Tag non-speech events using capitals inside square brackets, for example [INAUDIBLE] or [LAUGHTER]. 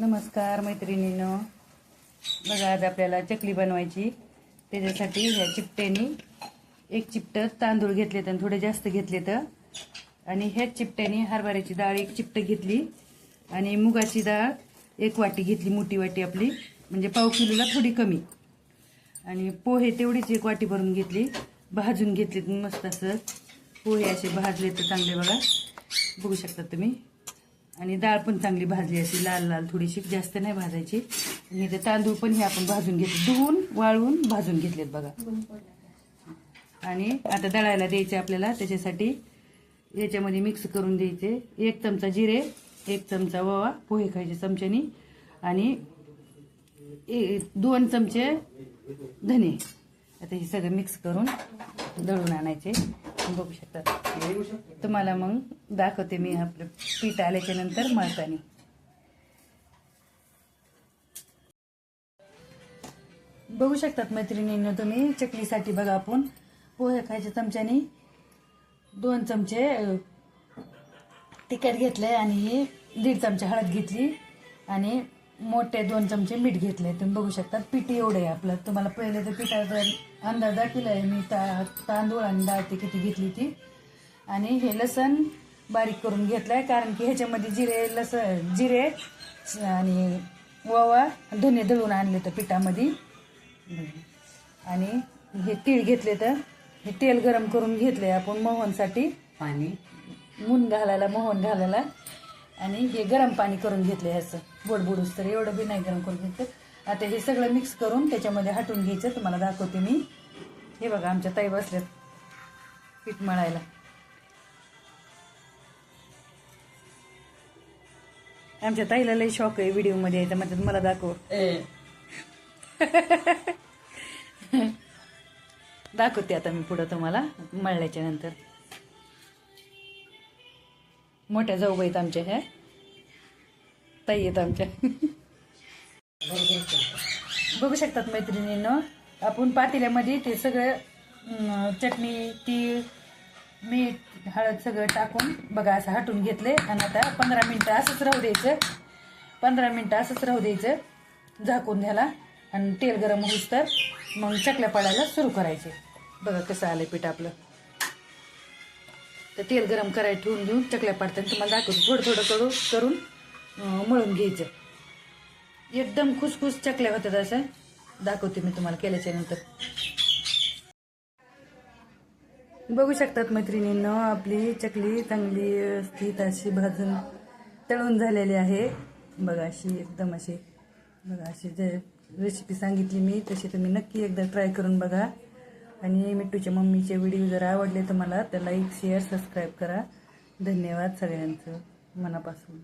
नमस्कार मैत्रिणीनं. बघा आज आपल्याला चकली बनवायची. त्याच्यासाठी ह्या चिपट्यानी एक चिपटं तांदूळ घेतलेत आणि थोडे जास्त घेतलेत. आणि ह्याच चिपट्यानी हरभऱ्याची डाळ एक चिपटं घेतली. आणि मुगाची डाळ एक वाटी घेतली मोठी वाटी आपली. म्हणजे पाव किलोला थोडी कमी. आणि पोहे तेवढीच एक वाटी भरून घेतली. भाजून घेतलीत मस्त असं. पोहे असे भाजले तर चांगले बघा. बघू शकता तुम्ही. आणि डाळ पण चांगली भाजली अशी लाल लाल थोडीशी जास्त नाही भाजायची. आणि ते तांदूळ पण हे आपण भाजून घेतले. धुवून वाळवून भाजून घेतलेत बघा. आणि आता दळायला द्यायचे आपल्याला त्याच्यासाठी याच्यामध्ये मिक्स करून द्यायचे. एक चमचा जिरे एक चमचा ववा पोहे खायचे चमच्यानी. आणि ए- दोन चमचे धने. आता हे सगळं मिक्स करून दळून आणायचे. बघू शकता. तुम्हाला मग दाखवते मी आपलं पीठ आल्याच्यानंतर मळतानी. बघू शकतात मैत्रिणींनो तुम्ही चकलीसाठी बघा आपण. पोहे खायच्या चमच्यानी दोन चमचे तिखट घेतलंय आणि दीड चमचे हळद घेतली आणि मोठे दोन चमचे मीठ घेतले तुम्ही बघू शकता पीठ एवढं आहे आपलं. तुम्हाला पहिले तर पिठाचा अंदाज दाखवला आहे मी ता तांदूळ आणि डाळ ती किती घेतली ती. आणि हे लसण बारीक करून घेतलंय कारण की ह्याच्यामध्ये जिरे लसण जिरे आणि ओवा धने दळून आणले तर पिठामध्ये. आणि हे तीळ घेतले तर हे तेल गरम करून घेतले आपण मोहनसाठी. पाणी. मून घालायला मोहन घालायला. आणि हे गरम पाणी करून घेतले ह्याचं बुडबुडूस तर एवढं बी नाही गरम करून घेतलं. आता हे सगळं मिक्स करून त्याच्यामध्ये हटून घ्यायचं. तुम्हाला दाखवते मी. हे बघा आमच्या ताई बसल्यात. पीठ मळायला. आमच्या ताईला लई शॉक आहे व्हिडिओमध्ये यायचा. म्हणतात मला दाखव. [LAUGHS] दाखवते आता मी पुढं तुम्हाला मळल्याच्या नंतर. मोठ्या जाऊबाईत आमच्या ह्या. ताई आहेत आमच्या. बघू शकतात मैत्रिणीनं आपण पातेल्यामध्ये ते सगळं चटणी तीळ मीठ हळद सगळं टाकून बघा असं हटून घेतले आणि आता पंधरा मिनटं असंच राहू द्यायचं. पंधरा मिनटं असंच राहू द्यायचं. झाकून घ्यायला आणि तेल गरम होईस तर मग चकल्या पाडायला सुरू करायचे. बघा कसं आलं पीठ आपलं. तर तेल गरम करायला ठेवून घेऊन चकल्या पाडताना तुम्हाला दाखवतो. थोडं थोडं करू करून मळून घ्यायचं. एकदम खुसखुस चकल्या होतात असं. दाखवते मी तुम्हाला केल्याच्यानंतर. बघू शकतात मैत्रिणींनो आपली चकली चांगली स्थित अशी भाजून तळून झालेली आहे. बघा अशी एकदम अशी बघा अशी जे रेसिपी सांगितली मी तशी तुम्ही नक्की एकदा ट्राय करून बघा. आणि मिट्टूच्या मम्मीचे व्हिडिओ जर आवडले तर मला तर लाईक शेअर सबस्क्राईब करा. धन्यवाद सगळ्यांचं मनापासून.